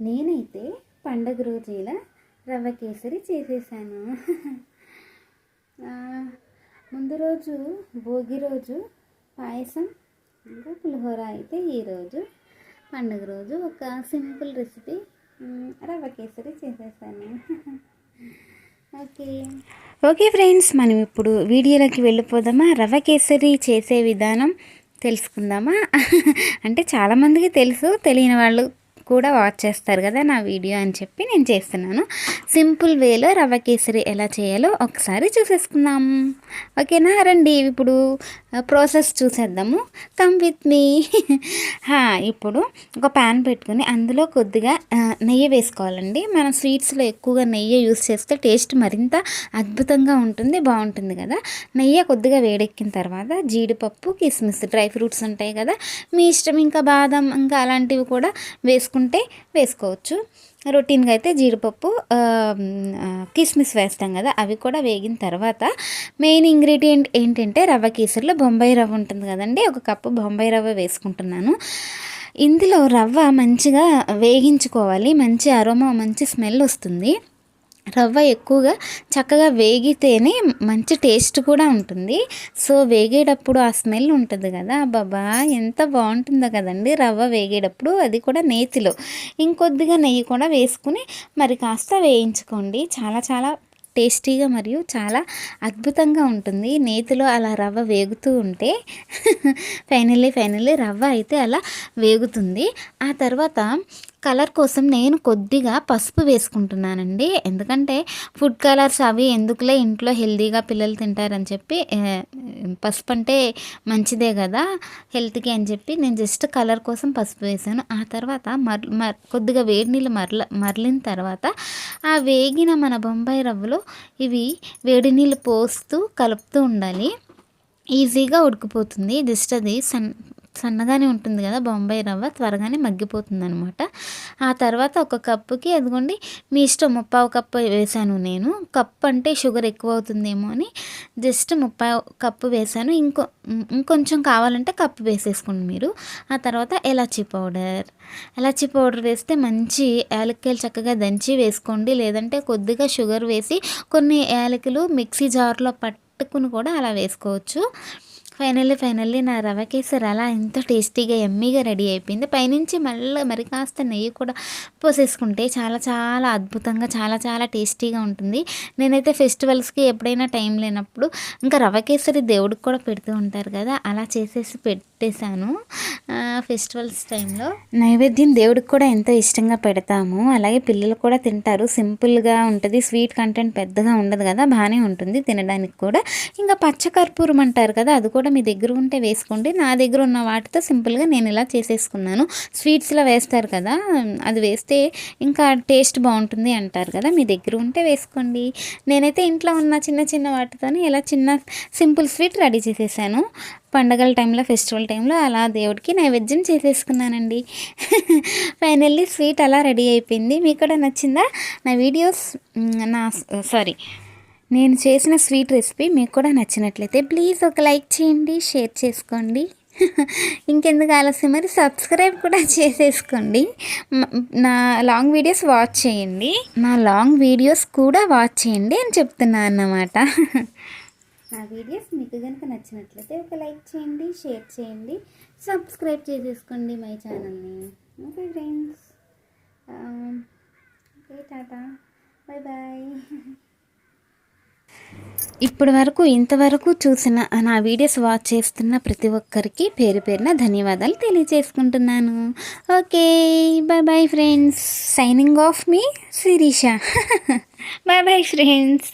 నేనైతే పండగ రోజు ఇలా రవ్వ కేసరి చేసేసాను. ముందు రోజు భోగి రోజు పాయసం ఇంకా పులిహోర అయితే ఈరోజు పండుగ రోజు ఒక సింపుల్ రెసిపీ రవ్వ కేసరి చేసేసాను. ఓకే. ఓకే ఫ్రెండ్స్ మనం ఇప్పుడు వీడియోలోకి వెళ్ళిపోదామా? రవ్వ కేసరి చేసే విధానం తెలుసుకుందామా? అంటే చాలామందికి తెలుసు తెలియని వాళ్ళు కూడా వాచ్ చేస్తారు కదా నా వీడియో అని చెప్పి నేను చేస్తున్నాను. సింపుల్ వేలో రవ్వ కేసరి ఎలా చేయాలో ఒకసారి చూసేసుకుందాం. ఓకేనా? రండి ఇప్పుడు ప్రాసెస్ చూసేద్దాము. కమ్ విత్ మీ ఇప్పుడు ఒక ప్యాన్ పెట్టుకుని అందులో కొద్దిగా నెయ్యి వేసుకోవాలండి. మనం స్వీట్స్లో ఎక్కువగా నెయ్యి యూస్ చేస్తే టేస్ట్ మరింత అద్భుతంగా ఉంటుంది బాగుంటుంది కదా. నెయ్యి కొద్దిగా వేడెక్కిన తర్వాత జీడిపప్పు కిస్మిస్ డ్రై ఫ్రూట్స్ ఉంటాయి కదా. మీ ఇష్టం ఇంకా బాదం ఇంకా అలాంటివి కూడా వేసుకుంటే వేసుకోవచ్చు. రొటీన్గా అయితే జీడిపప్పు కిస్మిస్ వేస్తాం కదా అవి కూడా వేగిన తర్వాత మెయిన్ ఇంగ్రీడియంట్ ఏంటంటే రవ్వ కేసరిలో బొంబాయి రవ్వ ఉంటుంది కదండి ఒక కప్పు బొంబాయి రవ్వ వేసుకుంటున్నాను. ఇందులో రవ్వ మంచిగా వేగించుకోవాలి మంచి అరోమా మంచి స్మెల్ వస్తుంది. రవ్వ ఎక్కువగా చక్కగా వేగితేనే మంచి టేస్ట్ కూడా ఉంటుంది. సో వేగేటప్పుడు ఆ స్మెల్ ఉంటుంది కదా బాబా ఎంత బాగుంటుందో కదండి రవ్వ వేగేటప్పుడు. అది కూడా నేతిలో. ఇంకొద్దిగా నెయ్యి కూడా వేసుకుని మరి కాస్త వేయించుకోండి. చాలా చాలా టేస్టీగా మరియు చాలా అద్భుతంగా ఉంటుంది. నేతిలో అలా రవ్వ వేగుతూ ఉంటే ఫైనల్లీ ఫైనల్లీ రవ్వ అయితే అలా వేగుతుంది. ఆ తర్వాత కలర్ కోసం నేను కొద్దిగా పసుపు వేసుకుంటున్నానండి. ఎందుకంటే ఫుడ్ కలర్స్ అవి ఎందుకులే ఇంట్లో హెల్తీగా పిల్లలు తింటారని చెప్పి పసుపు అంటే మంచిదే కదా హెల్త్కి అని చెప్పి నేను జస్ట్ కలర్ కోసం పసుపు వేసాను. ఆ తర్వాత మర్ మర్ కొద్దిగా వేడి నీళ్ళు మరల మరలిన తర్వాత ఆ వేగిన మన బొంబాయి రవ్వలో ఇవి వేడి నీళ్ళు పోస్తూ కలుపుతూ ఉండాలి. ఈజీగా ఉడికిపోతుంది. జస్ట్ అది సన్ సన్నగానే ఉంటుంది కదా బొంబాయి రవ్వ త్వరగానే మగ్గిపోతుంది అనమాట ఆ తర్వాత ఒక కప్పుకి అదిగోండి మీ ఇష్టం ముప్పావు కప్పు వేసాను నేను. కప్పు అంటే షుగర్ ఎక్కువ అవుతుందేమో అని జస్ట్ ముప్పావు కప్పు వేసాను ఇంకో ఇంకొంచెం కావాలంటే కప్పు వేసేసుకోండి మీరు. ఆ తర్వాత ఎలాచీ పౌడర్. ఎలాచీ పౌడర్ వేస్తే మంచి యాలక్కాయలు చక్కగా దంచి వేసుకోండి. లేదంటే కొద్దిగా షుగర్ వేసి కొన్ని యాలకులు మిక్సీ జార్లో పట్టుకుని కూడా అలా వేసుకోవచ్చు. ఫైనల్లీ ఫైనల్లీ నా రవ కేసరి అలా ఎంత టేస్టీగా ఎమ్మీగా రెడీ అయిపోయింది. పైనుంచి మళ్ళీ మరి కాస్త నెయ్యి కూడా పోసేసుకుంటే చాలా చాలా అద్భుతంగా చాలా చాలా టేస్టీగా ఉంటుంది. నేనైతే ఫెస్టివల్స్కి ఎప్పుడైనా టైం లేనప్పుడు ఇంకా రవ కేసరి దేవుడికి కూడా పెడుతూ ఉంటారు కదా అలా చేసేసి పెట్టేశాను. ఫెస్టివల్స్ టైంలో. నైవేద్యం దేవుడికి కూడా ఎంతో ఇష్టంగా పెడతాము అలాగే పిల్లలు కూడా తింటారు. సింపుల్గా ఉంటుంది స్వీట్ కంటెంట్ పెద్దగా ఉండదు కదా బాగానే ఉంటుంది తినడానికి కూడా. ఇంకా పచ్చకర్పూరం అంటారు కదా అది కూడా మీ దగ్గర ఉంటే వేసుకోండి. నా దగ్గర ఉన్న వాటితో సింపుల్గా నేను ఇలా చేసేసుకున్నాను. స్వీట్స్లో వేస్తారు కదా అది వేస్తే ఇంకా టేస్ట్ బాగుంటుంది అంటారు కదా మీ దగ్గర ఉంటే వేసుకోండి. నేనైతే ఇంట్లో ఉన్న చిన్న చిన్న వాటితోనే ఇలా చిన్న సింపుల్ స్వీట్ రెడీ చేసేసాను. పండగల టైంలో ఫెస్టివల్ టైంలో అలా దేవుడికి నైవేద్యం చేసేసుకున్నానండి. ఫైనల్లీ స్వీట్ అలా రెడీ అయిపోయింది. మీకు కూడా నచ్చిందా? నా వీడియోస్ నా సారీ నేను చేసిన స్వీట్ రెసిపీ మీకు కూడా నచ్చినట్లయితే ప్లీజ్ ఒక లైక్ చేయండి షేర్ చేసుకోండి. ఇంకెందుకు ఆలస్యం? మరి సబ్స్క్రైబ్ కూడా చేసేసుకోండి. నా లాంగ్ వీడియోస్ వాచ్ చేయండి. నా లాంగ్ వీడియోస్ కూడా వాచ్ చేయండి అని చెప్తున్నాను అన్నమాట. నా వీడియోస్ మీకు కనుక నచ్చినట్లయితే ఒక లైక్ చేయండి షేర్ చేయండి సబ్స్క్రైబ్ చేసేసుకోండి మై ఛానల్ని. Okay friends. Okay tata. Bye bye. ఇప్పటి వరకు ఇంతవరకు చూసిన నా వీడియోస్ వాచ్ చేస్తున్న ప్రతి ఒక్కరికి పేరు పేరున ధన్యవాదాలు తెలియజేసుకుంటున్నాను. Okay bye bye friends. Signing off మీ శిరీష. Bye bye friends.